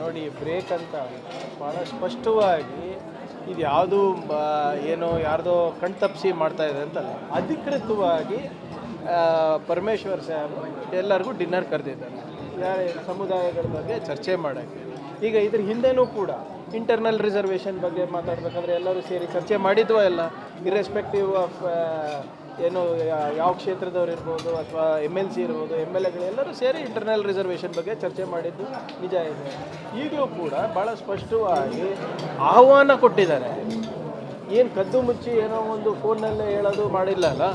ನೋಡಿ ಬ್ರೇಕ್ ಅಂತ ಭಾಳ ಸ್ಪಷ್ಟವಾಗಿ ಇದು ಯಾವುದು ಏನೋ ಯಾರ್ದೋ ಕಣ್ತಪ್ಪಿಸಿ ಮಾಡ್ತಾ ಇದೆ ಅಂತಲ್ಲ, ಅಧಿಕೃತವಾಗಿ ಪರಮೇಶ್ವರ್ ಸಾಹೇಬ್ ಎಲ್ಲರಿಗೂ ಡಿನ್ನರ್ ಕರೆದಿದ್ದಾರೆ. ಸಮುದಾಯಗಳ ಬಗ್ಗೆ ಚರ್ಚೆ ಮಾಡೋಕ್ಕೆ. ಈಗ ಇದ್ರ ಹಿಂದೆನೂ ಕೂಡ ಇಂಟರ್ನಲ್ ರಿಸರ್ವೇಷನ್ ಬಗ್ಗೆ ಮಾತಾಡ್ಬೇಕಂದ್ರೆ ಎಲ್ಲರೂ ಸೇರಿ ಚರ್ಚೆ ಮಾಡಿದ್ವಾ ಎಲ್ಲ ಇರ್ರೆಸ್ಪೆಕ್ಟಿವ್ ಆಫ್ ಏನು ಯಾವ ಕ್ಷೇತ್ರದವ್ರು ಇರ್ಬೋದು ಅಥವಾ ಎಂ ಎಲ್ ಸಿ ಇರ್ಬೋದು ಎಂ ಎಲ್ ಎಗಳೆಲ್ಲರೂ ಸೇರಿ ಇಂಟರ್ನಲ್ ರಿಸರ್ವೇಷನ್ ಬಗ್ಗೆ ಚರ್ಚೆ ಮಾಡಿದ್ದು ನಿಜ ಇದೆ. ಈಗಲೂ ಕೂಡ ಭಾಳ ಸ್ಪಷ್ಟವಾಗಿ ಆಹ್ವಾನ ಕೊಟ್ಟಿದ್ದಾರೆ. ಏನು ಕದ್ದು ಮುಚ್ಚಿ ಏನೋ ಒಂದು ಫೋನ್ನಲ್ಲೇ ಹೇಳೋದು ಮಾಡಿಲ್ಲ ಅಲ್ಲ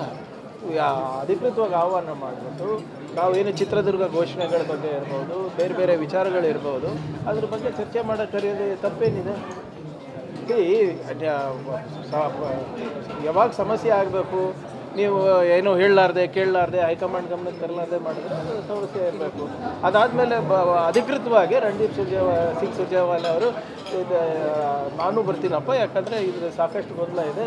ಅಧಿಕೃತವಾಗಿ ಆಹ್ವಾನ ಮಾಡಿಬಿಟ್ಟು ನಾವು ಏನು ಚಿತ್ರದುರ್ಗ ಘೋಷಣೆಗಳ ಬಗ್ಗೆ ಇರ್ಬೋದು, ಬೇರೆ ಬೇರೆ ವಿಚಾರಗಳಿರ್ಬೋದು ಅದ್ರ ಬಗ್ಗೆ ಚರ್ಚೆ ಮಾಡೋ ಕರೆಯೋದು ತಪ್ಪೇನಿದೆ. ಯಾವಾಗ ಸಮಸ್ಯೆ ಆಗಬೇಕು? ನೀವು ಏನು ಹೇಳಲಾರ್ದೆ, ಕೇಳಲಾರ್ದೆ, ಹೈಕಮಾಂಡ್ ಗಮನಕ್ಕೆ ತರಲಾರ್ದೆ ಮಾಡಿದ್ರೆ ಅದು ಸಮಸ್ಯೆ ಇರಬೇಕು. ಅದಾದಮೇಲೆ ಬ, ಅಧಿಕೃತವಾಗಿ ರಣದೀಪ್ ಸುರ್ಜೇವಾ ಸಿಂಗ್ ಸುರ್ಜೇವಾಲಾ ಅವರು ಇದು ನಾನು ಬರ್ತೀನಪ್ಪ, ಯಾಕಂದರೆ ಇದ್ರ ಸಾಕಷ್ಟು ಗೊಂದಲ ಇದೆ.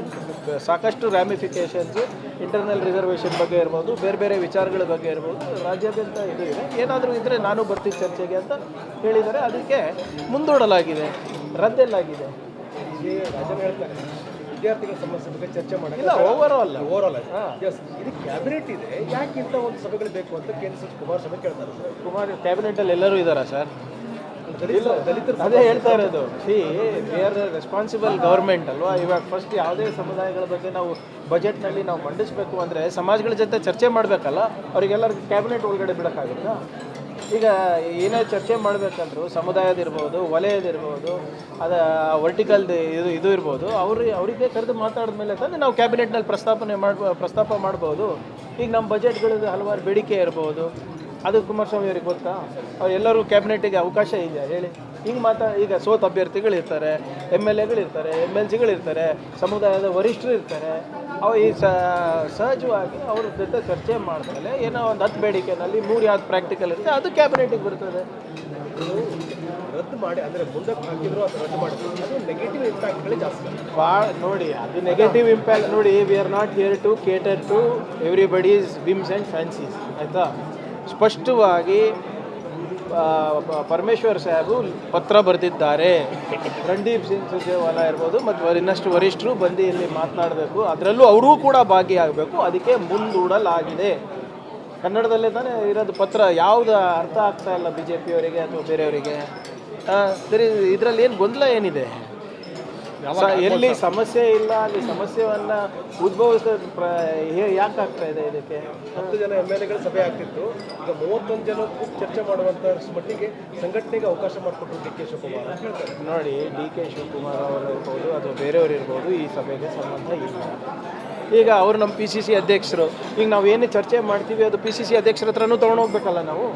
ಸಾಕಷ್ಟು ರ್ಯಾಮಿಫಿಕೇಷನ್ಸು ಇಂಟರ್ನಲ್ ರಿಸರ್ವೇಷನ್ ಬಗ್ಗೆ ಇರ್ಬೋದು, ಬೇರೆ ಬೇರೆ ವಿಚಾರಗಳ ಬಗ್ಗೆ ಇರ್ಬೋದು, ರಾಜ್ಯಾದ್ಯಂತ ಇದು ಇದೆ. ಏನಾದರೂ ಇದ್ದರೆ ನಾನು ಬರ್ತೀನಿ ಚರ್ಚೆಗೆ ಅಂತ ಹೇಳಿದರೆ ಅದಕ್ಕೆ ಮುಂದೂಡಲಾಗಿದೆ, ರದ್ದೆಲ್ಲಾಗಿದೆ. ರಾಜ್ಯ ಹೇಳ್ತಾರೆ. ವಿದ್ಯಾರ್ಥಿಗಳ ಸಮಸ್ಯೆ ಬಗ್ಗೆ ಚರ್ಚೆ ಮಾಡಕ್ಕೆ ಇಲ್ಲ ಓವರ್ ಆಲ್ ಓವರ್ ಎಸ್ ಇದು ಕ್ಯಾಬಿನೆಟ್ ಇದೆ. ಯಾಕೆ ಇಂತ ಒಂದು ಸಭೆಗಳು ಬೇಕು ಅಂತ ಕೇಂದ್ರ ಸಚಿವ ಕುಮಾರಸ್ವಾಮಿ ಕೇಳ್ತಾರೆ ಸರ್. ಕುಮಾರ್ ಕ್ಯಾಬಿನೆಟಲ್ಲಿ ಎಲ್ಲರೂ ಇದ್ದಾರಾ ಸರ್? ದಲಿತ ದಲಿತರ ಅದೇ ಹೇಳ್ತಾ ಇರೋದು. See we are responsible government ಅಲ್ವಾ? ಇವಾಗ ಫಸ್ಟ್ ಯಾವುದೇ ಸಮುದಾಯಗಳ ಬಗ್ಗೆ ನಾವು ಬಜೆಟ್ನಲ್ಲಿ ನಾವು ಮಂಡಿಸಬೇಕು ಅಂದರೆ ಸಮಾಜಗಳ ಜೊತೆ ಚರ್ಚೆ ಮಾಡಬೇಕಲ್ಲ? ಅವರಿಗೆಲ್ಲರಿಗೂ ಕ್ಯಾಬಿನೆಟ್ ಒಳಗಡೆ ಬಿಡೋಕ್ಕಾಗುತ್ತಾ? ಈಗ ಏನೇ ಚರ್ಚೆ ಮಾಡಬೇಕಂದ್ರು ಸಮುದಾಯದಿರ್ಬೋದು, ವಲಯದಿರ್ಬೋದು, ಅದ ವರ್ಟಿಕಲ್ದು ಇದು ಇದು ಇರ್ಬೋದು, ಅವ್ರು, ಅವರಿಗೆ ಕರೆದು ಮಾತಾಡಿದ ಮೇಲೆ ತಾನೇ ನಾವು ಕ್ಯಾಬಿನೆಟ್ನಲ್ಲಿ ಪ್ರಸ್ತಾಪನೆ ಮಾಡ್ಬೋ ಪ್ರಸ್ತಾಪ ಮಾಡ್ಬೋದು. ಈಗ ನಮ್ಮ ಬಜೆಟ್ಗಳಿಗೆ ಹಲವಾರು ಬೇಡಿಕೆ ಇರ್ಬೋದು. ಅದು ಕುಮಾರಸ್ವಾಮಿ ಅವ್ರಿಗೆ ಗೊತ್ತಾ? ಅವ್ರು ಎಲ್ಲರೂ ಕ್ಯಾಬಿನೆಟ್ಗೆ ಅವಕಾಶ ಇದೆಯಾ? ಹೇಳಿ. ಹಿಂಗೆ ಮಾತಾ ಈಗ ಸೋತ್ ಅಭ್ಯರ್ಥಿಗಳು ಇರ್ತಾರೆ ಎಂ ಎಲ್ ಎಗಳು ಇರ್ತಾರೆ ಎಂ ಎಲ್ ಸಿಗಳು ಇರ್ತಾರೆ ಸಮುದಾಯದ ವರಿಷ್ಠರು ಇರ್ತಾರೆ. ಅವು ಈ ಸಹಜವಾಗಿ ಅವ್ರ ಜೊತೆ ಚರ್ಚೆ ಮಾಡ್ತಾರೆ ಏನೋ ಒಂದು ಹತ್ತು ಬೇಡಿಕೆನಲ್ಲಿ ಮೂರು ಯಾವ್ದು ಪ್ರಾಕ್ಟಿಕಲ್ ಇರುತ್ತೆ ಅದು ಕ್ಯಾಬಿನೆಟಿಗೆ ಬರ್ತದೆ. ರದ್ದು ಮಾಡಿ ಅಂದ್ರೆ ಮುಂದಕ್ಕೆ ಹಾಕಿದ್ರು ಅದು ರದ್ದು ಮಾಡಿದ್ರು ಅದು ನೆಗೆಟಿವ್ ಇಂಪ್ಯಾಕ್ಟ್ಗಳೇ ಜಾಸ್ತಿ. ಭಾಳ ನೋಡಿ ಅದು ನೆಗೆಟಿವ್ ಇಂಪ್ಯಾಕ್ಟ್ ನೋಡಿ we are not here to cater to everybody's whims and fancies ಆಯಿತಾ? ಸ್ಪಷ್ಟವಾಗಿ ಪರಮೇಶ್ವರ್ ಸಾಹೇಬು ಪತ್ರ ಬರೆದಿದ್ದಾರೆ. ರಣದೀಪ್ ಸಿಂಗ್ ಸುರ್ಜೇವಾಲಾ ಇರ್ಬೋದು, ಮತ್ತು ಇನ್ನಷ್ಟು ವರಿಷ್ಠರು ಬಂದು ಇಲ್ಲಿ ಮಾತನಾಡಬೇಕು. ಅದರಲ್ಲೂ ಅವರೂ ಕೂಡ ಭಾಗಿಯಾಗಬೇಕು. ಅದಕ್ಕೆ ಮುಂದೂಡಲಾಗಿದೆ. ಕನ್ನಡದಲ್ಲೇ ತಾನೇ ಇರೋದು ಪತ್ರ. ಯಾವುದು ಅರ್ಥ ಆಗ್ತಾ ಇಲ್ಲ ಬಿ ಜೆ ಪಿಯವರಿಗೆ ಅಥವಾ ಬೇರೆಯವರಿಗೆ. ಸರಿ, ಇದರಲ್ಲಿ ಏನು ಗೊಂದಲ ಏನಿದೆ? ಎಲ್ಲಿ ಸಮಸ್ಯೆ ಇಲ್ಲ ಅಲ್ಲಿ ಸಮಸ್ಯೆಯನ್ನ ಉದ್ಭವಿಸ ಯಾಕೆ ಆಗ್ತಾ ಇದೆ ಇದಕ್ಕೆ? ಹತ್ತು ಜನ ಎಂ ಎಲ್ ಎಗಳ ಸಭೆ ಆಗ್ತಿತ್ತು. ಈಗ ಮೂವತ್ತೊಂದು ಜನ ಕೂತು ಚರ್ಚೆ ಮಾಡುವಂತ ಮಟ್ಟಿಗೆ ಸಂಘಟನೆಗೆ ಅವಕಾಶ ಮಾಡಿಕೊಟ್ರು ಡಿ ಕೆ ಶಿವಕುಮಾರ್ ಹೇಳ್ತಾರೆ. ನೋಡಿ ಡಿ ಕೆ ಶಿವಕುಮಾರ್ ಅವರು ಇರ್ಬೋದು ಅಥವಾ ಬೇರೆಯವರು ಇರ್ಬೋದು ಈ ಸಭೆಗೆ ಸಂಬಂಧ ಇಲ್ಲ. ಈಗ ಅವರು ನಮ್ಮ ಪಿ ಸಿ ಸಿ ಅಧ್ಯಕ್ಷರು. ಈಗ ನಾವು ಏನು ಚರ್ಚೆ ಮಾಡ್ತೀವಿ ಅದು ಪಿ ಸಿ ಸಿ ಅಧ್ಯಕ್ಷರ ಹತ್ರನೂ ತೊಗೊಂಡು ಹೋಗ್ಬೇಕಲ್ಲ ನಾವು?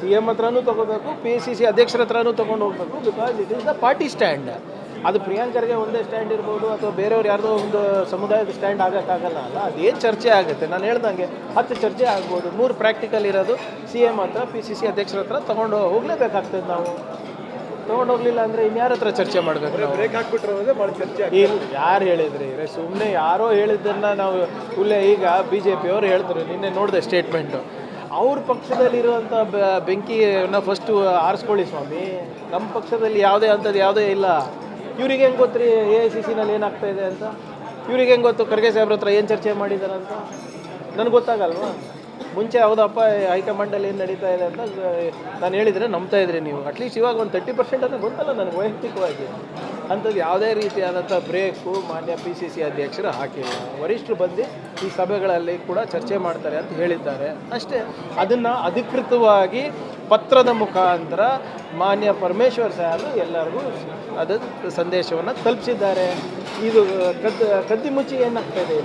ಸಿ ಎಂ ಹತ್ರನೂ ತೊಗೋಬೇಕು ಪಿ ಸಿ ಸಿ ಅಧ್ಯಕ್ಷರ ಹತ್ರನೂ ತೊಗೊಂಡು ಹೋಗ್ಬೇಕು because it is the party stand ಅದು ಪ್ರಿಯಾಂಕರ್ಗೆ ಒಂದೇ ಸ್ಟ್ಯಾಂಡ್ ಇರ್ಬೋದು ಅಥವಾ ಬೇರೆಯವ್ರು ಯಾರ್ದೋ ಒಂದು ಸಮುದಾಯದ ಸ್ಟ್ಯಾಂಡ್ ಆಗೋಕ್ಕಾಗಲ್ಲ ಅಲ್ಲ? ಅದೇನು ಚರ್ಚೆ ಆಗುತ್ತೆ? ನಾನು ಹೇಳ್ದಂಗೆ ಹತ್ತು ಚರ್ಚೆ ಆಗ್ಬೋದು. ಮೂರು ಪ್ರಾಕ್ಟಿಕಲ್ ಇರೋದು. ಸಿ ಎಂ ಹತ್ರ ಪಿ ಸಿ ಸಿ ಅಧ್ಯಕ್ಷರ ಹತ್ರ ತೊಗೊಂಡು ಹೋಗಲೇಬೇಕಾಗ್ತದೆ ನಾವು. ತೊಗೊಂಡು ಹೋಗ್ಲಿಲ್ಲ ಅಂದರೆ ಇನ್ಯಾರ ಹತ್ರ ಚರ್ಚೆ ಮಾಡಬೇಕು ಬ್ರೇಕ್ ಹಾಕ್ಬಿಟ್ರೆ ಅಂದರೆ ಭಾಳ ಚರ್ಚೆ ಇಲ್ಲ ಯಾರು ಹೇಳಿದ್ರಿ? ಸುಮ್ಮನೆ ಯಾರೋ ಹೇಳಿದ್ದನ್ನು ನಾವು ಉಲ್ಲೇ ಈಗ ಬಿ ಜೆ ಪಿಯವರು ಹೇಳಿದ್ರು. ನಿನ್ನೆ ನೋಡಿದೆ ಸ್ಟೇಟ್ಮೆಂಟು ಅವ್ರ ಪಕ್ಷದಲ್ಲಿರುವಂಥ ಬ- ಬೆಂಕಿನ ಫಸ್ಟು ಆರಿಸ್ಕೊಳ್ಳಿ ಸ್ವಾಮಿ. ನಮ್ಮ ಪಕ್ಷದಲ್ಲಿ ಯಾವುದೇ ಅಂಥದ್ದು ಯಾವುದೇ ಇಲ್ಲ. ಇವ್ರಿಗೆ ಹೆಂಗೆ ಗೊತ್ತು ರೀ ಎ ಐ ಸಿ ಸಿನಲ್ಲಿ ಏನಾಗ್ತಾ ಇದೆ ಅಂತ? ಇವ್ರಿಗೆ ಹೆಂಗೆ ಗೊತ್ತು ಖರ್ಗೆ ಸಾಹೇಬ್ರ ಹತ್ರ ಏನು ಚರ್ಚೆ ಮಾಡಿದ್ದಾರೆ ಅಂತ? ನನಗೆ ಗೊತ್ತಾಗಲ್ವಾ? ಮುಂಚೆ ಹೌದಪ್ಪ ಹೈಕಮಾಂಡಲ್ಲಿ ಏನು ನಡೀತಾ ಇದೆ ಅಂತ ನಾನು ಹೇಳಿದರೆ ನಂಬ್ತಾ ಇದ್ರಿ ನೀವು. ಅಟ್ಲೀಸ್ಟ್ ಇವಾಗ ಒಂದು ತರ್ಟಿ ಪರ್ಸೆಂಟ್ ಅಂತ ಗೊತ್ತಲ್ಲ ನನಗೆ ವೈಯಕ್ತಿಕವಾಗಿ. ಅಂಥದ್ದು ಯಾವುದೇ ರೀತಿಯಾದಂಥ ಬ್ರೇಕು ಮಾನ್ಯ ಪಿ ಸಿ ಸಿ ಅಧ್ಯಕ್ಷರು ಹಾಕಿಲ್ಲ. ವರಿಷ್ಠರು ಬಂದು ಈ ಸಭೆಗಳಲ್ಲಿ ಕೂಡ ಚರ್ಚೆ ಮಾಡ್ತಾರೆ ಅಂತ ಹೇಳಿದ್ದಾರೆ. ಅಷ್ಟೇ, ಅದನ್ನು ಅಧಿಕೃತವಾಗಿ ಪತ್ರದ ಮುಖಾಂತರ ಮಾನ್ಯ ಪರಮೇಶ್ವರ್ ಸಾಹೇಬರು ಎಲ್ಲರಿಗೂ ಅದು ಸಂದೇಶವನ್ನು ತಲುಪಿಸಿದ್ದಾರೆ. ಇದು ಕದ್ದು, ಕದ್ದಿ ಮುಚ್ಚಿ ಏನಾಗ್ತಾ ಇದೆ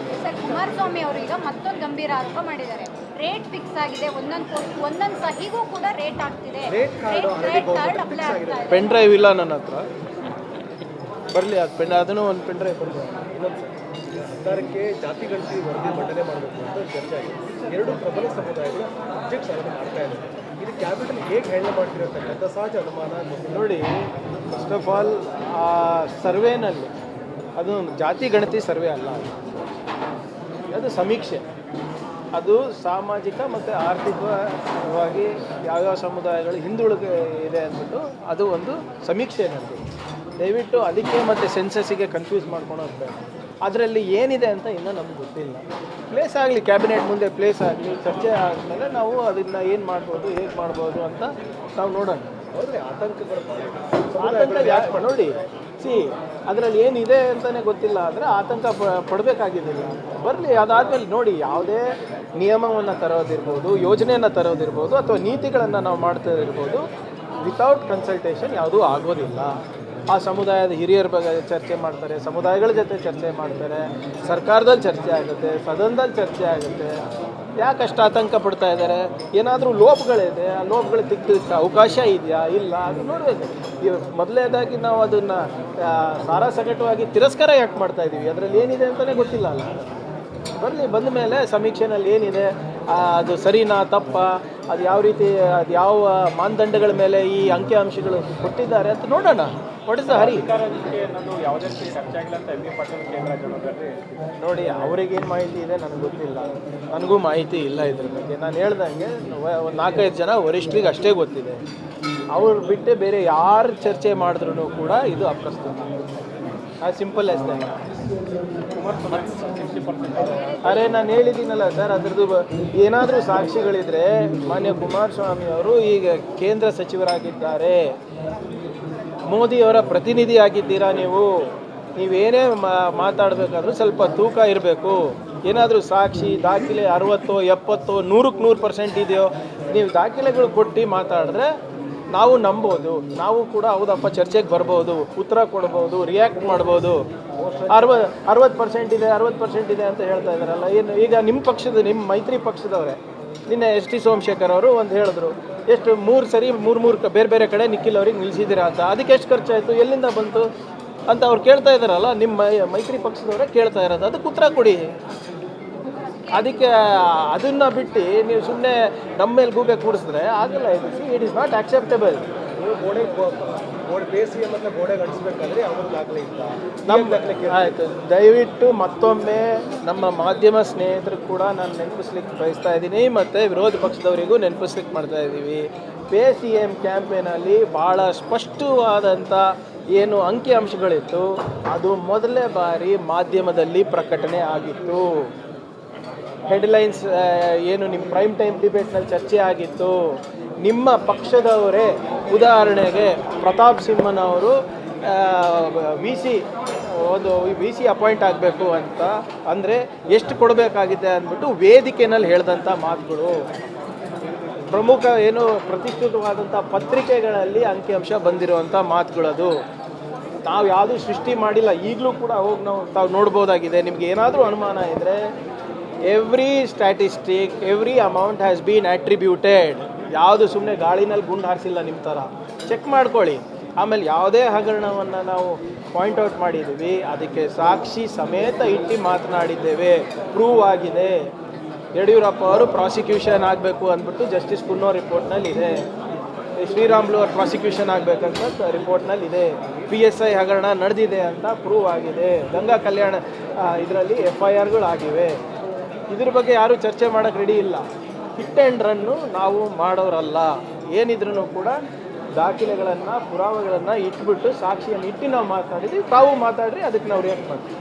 ಕುಮಾರಸ್ವಾಮಿ ಅವರು ಈಗ ಮತ್ತೊಂದು ಗಂಭೀರ ಆರೋಪ ಮಾಡಿದ್ದಾರೆ. ಫಿಕ್ಸ್ ಆಗಿದೆ. ಒಂದೊಂದು ಪೋಸ್ಟ್ ಒಂದೊಂದು ಸಹಿಗೂ ಕೂಡ ರೇಟ್ ಆಗ್ತಿದೆ. ರೇಟ್ ಕಾರ್ಡ್ ಅಪ್ಲೈ ಆಗ್ತಾ ಇದೆ. ಪೆನ್ ಡ್ರೈವ್ ಇಲ್ಲ ನನ್ನ ಹತ್ರ. ಬರಲಿ ಅದು ಪೆನ್ ಅದನ್ನು ಒಂದು ಪೆನ್ ಡ್ರೈವ್ ಬರಲಿ ಸರ್ಕಾರಕ್ಕೆ ಜಾತಿ ಗಣತಿ ವರದಿ ಮಂಡನೆ ಮಾಡಬೇಕು ಅಂತ ಚರ್ಚೆ ಆಗಿದೆ. ಎರಡು ಪ್ರಬಲ ಸಮುದಾಯಗಳು ಅಬ್ಜೆಕ್ಟ್ಸ್ ಅದನ್ನು ಮಾಡ್ತಾ ಇದೆ ಇದು ಕ್ಯಾಪಿಟಲ್ ಹೇಗೆ ಹ್ಯಾಂಡಲ್ ಮಾಡ್ತಿರತಕ್ಕಂಥ ಸಹಜ ಅನುಮಾನ ನೋಡಿ ಫಸ್ಟ್ ಆಫ್ ಆಲ್ ಆ ಸರ್ವೇನಲ್ಲಿ ಅದು ಜಾತಿ ಗಣತಿ ಸರ್ವೆ ಅಲ್ಲ. ಅದು ಸಮೀಕ್ಷೆ. ಅದು ಸಾಮಾಜಿಕ ಮತ್ತು ಆರ್ಥಿಕವಾಗಿ ಯಾವ್ಯಾವ ಸಮುದಾಯಗಳು ಹಿಂದುಳಿದ ಇದೆ ಅಂದ್ಬಿಟ್ಟು ಅದು ಒಂದು ಸಮೀಕ್ಷೆ ನಡೆದಿದೆ ದಯವಿಟ್ಟು ಅದಕ್ಕೆ ಮತ್ತು ಸೆನ್ಸಸ್ಸಿಗೆ ಕನ್ಫ್ಯೂಸ್ ಹೋಗ್ತಾರೆ ಅದರಲ್ಲಿ ಏನಿದೆ ಅಂತ ಇನ್ನೂ ನಮ್ಗೆ ಗೊತ್ತಿಲ್ಲ. ಪ್ಲೇಸ್ ಆಗಲಿ ಕ್ಯಾಬಿನೆಟ್ ಮುಂದೆ ಪ್ಲೇಸ್ ಆಗಲಿ ಚರ್ಚೆ ಆದಮೇಲೆ ನಾವು ಅದನ್ನು ಏನು ಮಾಡ್ಬೋದು ಹೇಗೆ ಮಾಡ್ಬೋದು ಅಂತ ನಾವು ನೋಡೋಣ. ಆತಂಕ ಯಾಕೆ ನೋಡಿ ಸಿ, ಅದರಲ್ಲಿ ಏನಿದೆ ಅಂತಲೇ ಗೊತ್ತಿಲ್ಲ ಅಂದರೆ ಆತಂಕ ಪಡಬೇಕಾಗಿದ್ದಿಲ್ಲ ಬರಲಿ, ಅದಾದಮೇಲೆ ನೋಡಿ, ಯಾವುದೇ ನಿಯಮವನ್ನು ತರೋದಿರ್ಬೋದು, ಯೋಜನೆಯನ್ನು ತರೋದಿರ್ಬೋದು, ಅಥವಾ ನೀತಿಗಳನ್ನು ನಾವು ಮಾಡ್ತಾ ಇರ್ಬೋದು ವಿತೌಟ್ ಕನ್ಸಲ್ಟೇಷನ್ ಯಾವುದೂ ಆಗೋದಿಲ್ಲ. ಆ ಸಮುದಾಯದ ಹಿರಿಯರ ಬಗ್ಗೆ ಚರ್ಚೆ ಮಾಡ್ತಾರೆ, ಸಮುದಾಯಗಳ ಜೊತೆ ಚರ್ಚೆ ಮಾಡ್ತಾರೆ ಸರ್ಕಾರದಲ್ಲಿ ಚರ್ಚೆ ಆಗುತ್ತೆ ಸದನದಲ್ಲಿ ಚರ್ಚೆ ಆಗುತ್ತೆ. ಯಾಕೆ ಅಷ್ಟು ಆತಂಕ ಪಡ್ತಾ ಇದ್ದಾರೆ? ಏನಾದರೂ ಲೋಪಗಳಿದೆ, ಆ ಲೋಪಗಳು ತಿಕ್ಕಲಿಕ್ಕೆ ಅವಕಾಶ ಇದೆಯಾ? ಇಲ್ಲ. ಅದು ನೋಡಬೇಕು. ಮೊದಲನೇದಾಗಿ ನಾವು ಅದನ್ನು ಸಾರಾಸಗಟವಾಗಿ ತಿರಸ್ಕಾರ ಯಾಕೆ ಮಾಡ್ತಾ ಇದ್ದೀವಿ ಅದರಲ್ಲಿ ಏನಿದೆ ಅಂತಲೇ ಗೊತ್ತಿಲ್ಲ ಅಲ್ಲ. ಬರಲಿ ಬಂದ ಮೇಲೆ ಸಮೀಕ್ಷೆನಲ್ಲಿ ಏನಿದೆ? ಅದು ಸರಿನಾ, ತಪ್ಪ? ಅದು ಯಾವ ರೀತಿ ಅದು ಯಾವ ಮಾನದಂಡಗಳ ಮೇಲೆ ಈ ಅಂಕಿಅಂಶಗಳು ಕೊಟ್ಟಿದ್ದಾರೆ ಅಂತ ನೋಡೋಣ. ವಾಟ್ ಇಸ್ ದ ಹರಿ ನೋಡಿ ಅವ್ರಿಗೇನು ಮಾಹಿತಿ ಇದೆ ನನಗೆ ಗೊತ್ತಿಲ್ಲ. ನನಗೂ ಮಾಹಿತಿ ಇಲ್ಲ ಇದ್ರ ಬಗ್ಗೆ. ನಾನು ಹೇಳ್ದಂಗೆ ಒಂದು ನಾಲ್ಕೈದು ಜನ ವರಿಷ್ಠರಿಗೆ ಅಷ್ಟೇ ಗೊತ್ತಿದೆ. ಅವ್ರು ಬಿಟ್ಟು ಬೇರೆ ಯಾರು ಚರ್ಚೆ ಮಾಡಿದ್ರು ಕೂಡ ಇದು ಅಪ್ರಸ್ತುತ. ಸಿಂಪಲ್ ಎಸ್ ಅರೆ, ನಾನು ಹೇಳಿದ್ದೀನಲ್ಲ ಸರ್, ಅದ್ರದ್ದು ಏನಾದರೂ ಸಾಕ್ಷಿಗಳಿದ್ರೆ ಮಾನ್ಯ ಕುಮಾರಸ್ವಾಮಿ ಅವರು ಈಗ ಕೇಂದ್ರ ಸಚಿವರಾಗಿದ್ದಾರೆ. ಮೋದಿಯವರ ಪ್ರತಿನಿಧಿ ಆಗಿದ್ದೀರಾ ನೀವು? ನೀವೇನೇ ಮಾತಾಡಬೇಕಾದ್ರೂ ಸ್ವಲ್ಪ ತೂಕ ಇರಬೇಕು. ಏನಾದರೂ ಸಾಕ್ಷಿ, ದಾಖಲೆ ಅರವತ್ತು, ಎಪ್ಪತ್ತು, ನೂರಕ್ಕೆ ನೂರು ಪರ್ಸೆಂಟ್ ಇದೆಯೋ? ನೀವು ದಾಖಲೆಗಳು ಕೊಟ್ಟು ಮಾತಾಡಿದ್ರೆ ನಾವು ನಂಬೋದು. ನಾವು ಕೂಡ ಹೌದಪ್ಪ, ಚರ್ಚೆಗೆ ಬರ್ಬೋದು, ಉತ್ತರ ಕೊಡ್ಬೋದು, ರಿಯಾಕ್ಟ್ ಮಾಡ್ಬೋದು. ಅರವ ಅರವತ್ತು ಪರ್ಸೆಂಟ್ ಇದೆ ಅರವತ್ತು ಪರ್ಸೆಂಟ್ ಇದೆ ಅಂತ ಹೇಳ್ತಾ ಇದ್ದಾರಲ್ಲ. ಏನು, ಈಗ ನಿಮ್ಮ ಪಕ್ಷದ ನಿಮ್ಮ ಮೈತ್ರಿ ಪಕ್ಷದವರೇ, ನಿನ್ನೆ ಎಸ್ ಟಿ ಸೋಮಶೇಖರ್ ಅವರು ಒಂದು ಹೇಳಿದ್ರು, ಎಷ್ಟು ಮೂರು ಸರಿ, ಮೂರು ಮೂರು ಬೇರೆ ಬೇರೆ ಕಡೆ ನಿಖಿಲ್ ಅವ್ರಿಗೆ ನಿಲ್ಲಿಸಿದ್ದೀರಾ ಅಂತ. ಅದಕ್ಕೆ ಎಷ್ಟು ಖರ್ಚಾಯಿತು, ಎಲ್ಲಿಂದ ಬಂತು ಅಂತ ಅವ್ರು ಕೇಳ್ತಾ ಇದ್ದಾರಲ್ಲ ನಿಮ್ಮ ಮೈತ್ರಿ ಪಕ್ಷದವರೇ ಕೇಳ್ತಾ ಇರೋದು. ಅದಕ್ಕೆ ಉತ್ತರ ಕೊಡಿ. ಅದಕ್ಕೆ, ಅದನ್ನು ಬಿಟ್ಟು ನೀವು ಸುಮ್ಮನೆ ನಮ್ಮ ಮೇಲೆ ಗೂಬೆ ಕೂಡಿಸಿದ್ರೆ ಆಗಲ್ಲ ಇದು. ಇಟ್ ಇಸ್ ನಾಟ್ ಆಕ್ಸೆಪ್ಟೇಬಲ್ ಗೋಡೆ ಗೋಡೆ ಬೇಸಿಗೆ ಮತ್ತು ಗೋಡೆಗೆ ಅಂಟಿಸ್ಬೇಕಾದ್ರೆ ಅವ್ರ ದಾಖಲೆ ಇಲ್ಲ ನಮ್ಮ ಆಯಿತು. ದಯವಿಟ್ಟು ಮತ್ತೊಮ್ಮೆ ನಮ್ಮ ಮಾಧ್ಯಮ ಸ್ನೇಹಿತರು ಕೂಡ ನಾನು ನೆನಪಿಸ್ಲಿಕ್ಕೆ ಬಯಸ್ತಾ ಇದ್ದೀನಿ ಮತ್ತು ವಿರೋಧ ಪಕ್ಷದವರಿಗೂ ನೆನಪಿಸ್ಲಿಕ್ಕೆ ಮಾಡ್ತಾ ಇದ್ದೀವಿ. ಪೇ ಸಿ ಎಂ ಕ್ಯಾಂಪೇನಲ್ಲಿ ಭಾಳ ಸ್ಪಷ್ಟವಾದಂಥ ಏನು ಅಂಕಿಅಂಶಗಳಿತ್ತು ಅದು ಮೊದಲನೇ ಬಾರಿ ಮಾಧ್ಯಮದಲ್ಲಿ ಪ್ರಕಟಣೆ ಆಗಿತ್ತು. ಹೆಡ್ಲೈನ್ಸ್ ಏನು ನಿಮ್ಮ ಪ್ರೈಮ್ ಟೈಮ್ ಡಿಬೇಟ್ನಲ್ಲಿ ಚರ್ಚೆ ಆಗಿತ್ತು. ನಿಮ್ಮ ಪಕ್ಷದವರೇ ಉದಾಹರಣೆಗೆ ಪ್ರತಾಪ್ ಸಿಂಹನವರು ವಿ ಸಿ ಒಂದು ವಿ ಸಿ ಅಪಾಯಿಂಟ್ ಆಗಬೇಕು ಅಂತ, ಅಂದರೆ ಎಷ್ಟು ಕೊಡಬೇಕಾಗಿದೆ ಅಂದ್ಬಿಟ್ಟು ವೇದಿಕೆನಲ್ಲಿ ಹೇಳಿದಂಥ ಮಾತುಗಳು. ಪ್ರಮುಖ ಏನು ಪ್ರತಿಷ್ಠಿತವಾದಂಥ ಪತ್ರಿಕೆಗಳಲ್ಲಿ ಅಂಕಿಅಂಶ ಬಂದಿರುವಂಥ ಮಾತುಗಳದು. ನಾವು ಯಾವುದೂ ಸೃಷ್ಟಿ ಮಾಡಿಲ್ಲ, ಈಗಲೂ ಕೂಡ ಹೋಗಿ ನಾವು ತಾವು ನೋಡ್ಬೋದಾಗಿದೆ. ನಿಮ್ಗೆ ಏನಾದರೂ ಅನುಮಾನ ಇದ್ದರೆ every statistic every amount has been attributed ಯಾವುದು ಸುಮ್ಮನೆ ಗಾಳಿನಲ್ಲಿ ಗುಂಡು ಹಾರಿಸಿಲ್ಲ ನಿಮ್ಮ ಥರ ಚೆಕ್ ಮಾಡ್ಕೊಳ್ಳಿ. ಆಮೇಲೆ ಯಾವುದೇ ಹಗರಣವನ್ನು ನಾವು ಪಾಯಿಂಟ್ ಔಟ್ ಮಾಡಿದ್ದೀವಿ ಅದಕ್ಕೆ ಸಾಕ್ಷಿ ಸಮೇತ ಇಟ್ಟು ಮಾತನಾಡಿದ್ದೇವೆ. ಪ್ರೂವ್ ಆಗಿದೆ. ಯಡಿಯೂರಪ್ಪ ಅವರು ಪ್ರಾಸಿಕ್ಯೂಷನ್ ಆಗಬೇಕು ಅಂದ್ಬಿಟ್ಟು ಜಸ್ಟಿಸ್ ಕುನ್ನೋ ರಿಪೋರ್ಟ್ನಲ್ಲಿ ಇದೆ ಶ್ರೀರಾಮ್ಲು ಅವ್ರ ಪ್ರಾಸಿಕ್ಯೂಷನ್ ಆಗಬೇಕಂತ ರಿಪೋರ್ಟ್ನಲ್ಲಿ ಇದೆ ಪಿ ಎಸ್ ಐ ಹಗರಣ ನಡೆದಿದೆ ಅಂತ ಪ್ರೂವ್ ಆಗಿದೆ. ಗಂಗಾ ಕಲ್ಯಾಣ ಇದರಲ್ಲಿ ಎಫ್ ಐ ಆರ್ಗಳು ಆಗಿವೆ ಇದ್ರ ಬಗ್ಗೆ ಯಾರೂ ಚರ್ಚೆ ಮಾಡೋಕ್ಕೆ ರೆಡಿ ಇಲ್ಲ. ಹಿಟ್ ಆ್ಯಂಡ್ ರನ್ನು ನಾವು ಮಾಡೋರಲ್ಲ. ಏನಿದ್ರೂ ಕೂಡ ದಾಖಲೆಗಳನ್ನು, ಪುರಾವೆಗಳನ್ನು ಇಟ್ಬಿಟ್ಟು ಸಾಕ್ಷಿಯನ್ನು ಇಟ್ಟು ನಾವು ಮಾತಾಡಿದ್ವಿ. ತಾವು ಮಾತಾಡ್ರಿ, ಅದಕ್ಕೆ ನಾವು ರಿಯಾಕ್ಟ್ ಮಾಡ್ತೀವಿ.